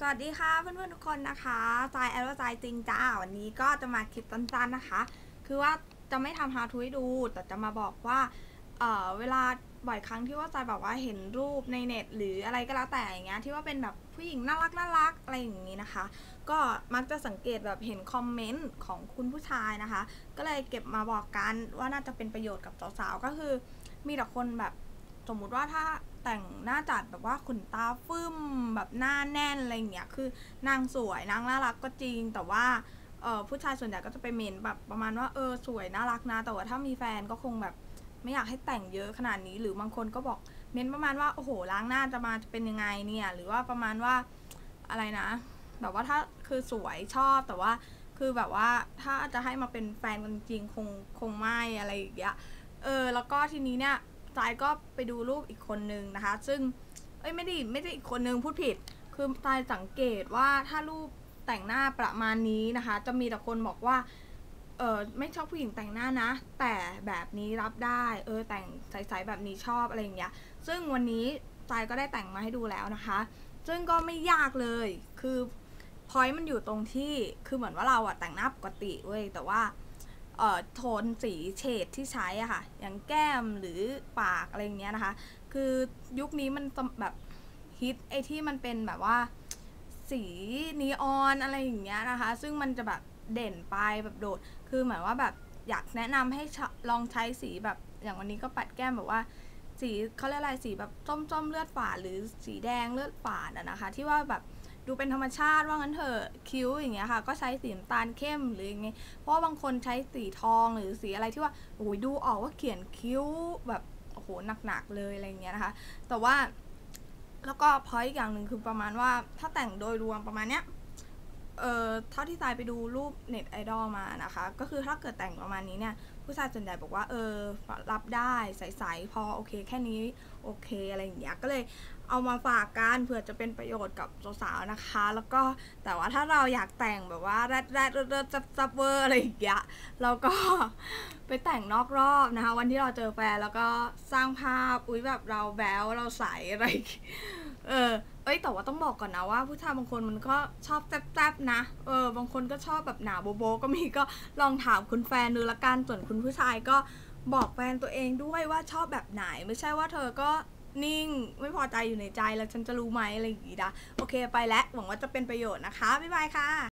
สวัสดีค่ะเพื่อนๆทุกคนนะคะจายแอลว่าจายจริงจ้าวันนี้ก็จะมาคลิปสั้นๆนะคะ คือว่าจะไม่ทำ how to ให้ดู แต่จะมาบอกว่าเออเวลาบ่อยครั้งที่ว่าจายแบบว่าเห็นรูปในเน็ต หรืออะไรก็แล้วแต่อย่างเงี้ยที่ว่าเป็นแบบผู้หญิงน่ารักน่ารักอะไรอย่างนี้นะคะ ก็มักจะสังเกตแบบเห็นคอมเมนต์ของคุณผู้ชายนะคะ ก็เลยเก็บมาบอกกันว่าน่าจะเป็นประโยชน์กับสาวๆก็คือ มีแต่คนแบบสมมุติว่าถ้า แต่งหน้าจัดแบบว่าขนตาฟึ่มแบบหน้าแน่นอะไรอย่างเงี้ยคือนางสวยนางน่ารักก็จริง แต่ว่าเออผู้ชายส่วนใหญ่ก็จะไปเมนแบบประมาณว่าเออสวยน่ารักนะแต่ว่าถ้ามีแฟนก็คงแบบไม่อยากให้แต่งเยอะขนาดนี้หรือบางคนก็บอกเมนประมาณว่าโอ้โหล้างหน้าจะมาจะเป็นยังไงเนี่ยหรือว่าประมาณว่าอะไรนะแบบว่าถ้าคือสวยชอบแต่ว่าคือแบบว่าถ้าจะให้มาเป็นแฟนกันจริงคงคงไม่อะไรอย่างเงี้ยเออแล้วก็ทีนี้เนี่ย จายก็ไปดูรูปอีกคนนึงนะคะ ซึ่งเอ้ยไม่ได้ไม่ได้อีกคนนึงพูดผิด คือจายสังเกตว่าถ้ารูปแต่งหน้าประมาณนี้นะคะ จะมีแต่คนบอกว่าเออไม่ชอบผู้หญิงแต่งหน้านะ แต่แบบนี้รับได้ เออแต่งใสๆแบบนี้ชอบอะไรอย่างเงี้ย ซึ่งวันนี้จายก็ได้แต่งมาให้ดูแล้วนะคะ ซึ่งก็ไม่ยากเลย คือพอยต์มันอยู่ตรงที่ คือเหมือนว่าเราอะแต่งหน้าปกติเว้ย แต่ว่า โทนสีเฉดที่ใช้อะค่ะ อย่างแก้มหรือปากอะไรอย่างเงี้ยนะคะ คือยุคนี้มันแบบฮิตไอที่มันเป็นแบบว่าสีนีออนอะไรอย่างเงี้ยนะคะ ซึ่งมันจะแบบเด่นไปแบบโดด คือเหมือนว่าแบบอยากแนะนำให้ลองใช้สีแบบอย่างวันนี้ก็ปัดแก้มแบบว่า สีเขาเรียกอะไรสีแบบส้มๆเลือดฝาดหรือสีแดงเลือดฝาดอะนะคะ ที่ว่าแบบ ดูเป็นธรรมชาติว่างั้นเถอะคิ้วอย่างเงี้ยค่ะ ก็ใช้สีน้ำตาลเข้มหรืออย่างเงี้ยเพราะว่าบางคนใช้สีทองหรือสีอะไรที่ว่าโอ้ยดูออกว่าเขียนคิ้วแบบโอ้โหหนักๆเลยอะไรเงี้ยนะคะ แต่ว่าแล้วก็พอยอีกอย่างหนึ่งคือประมาณว่าถ้าแต่งโดยรวมประมาณเนี้ยเอ่อเท่าที่ทายไปดูรูปเน็ตไอดอลมานะคะ ก็คือถ้าเกิดแต่งประมาณนี้เนี่ย ผู้ชายส่วนใหญ่บอกว่าเออรับได้ใสๆพอโอเคแค่นี้โอเคอะไรอย่างเงี้ยก็เลย เอามาฝากกันเผื่อจะเป็นประโยชน์กับสาวๆนะคะ แล้วก็แต่ว่าถ้าเราอยากแต่งแบบว่าแรดแรดเรดซับซับเวอร์อะไรอย่างเงี้ยเราก็ไปแต่งนอกรอบนะคะ วันที่เราเจอแฟนแล้วก็สร้างภาพอุ้ยแบบเราแบลเราใสอะไรเออเอ้ยแต่ว่าต้องบอกก่อนนะว่า ผู้ชายบางคนมันก็ชอบแซ่บๆนะเออบางคนก็ชอบแบบหนาโบโบก็มีก็ลองถามคุณแฟนดูละกันส่วนคุณผู้ชายก็บอกแฟนตัวเองด้วยว่าชอบแบบไหนไม่ใช่ว่าเธอก็ นิ่ง ไม่พอใจอยู่ในใจแล้วฉันจะรู้ไหมอะไรอย่างงี้นะโอเคไปแล้วหวังว่าจะเป็นประโยชน์นะคะ บ๊ายบายค่ะ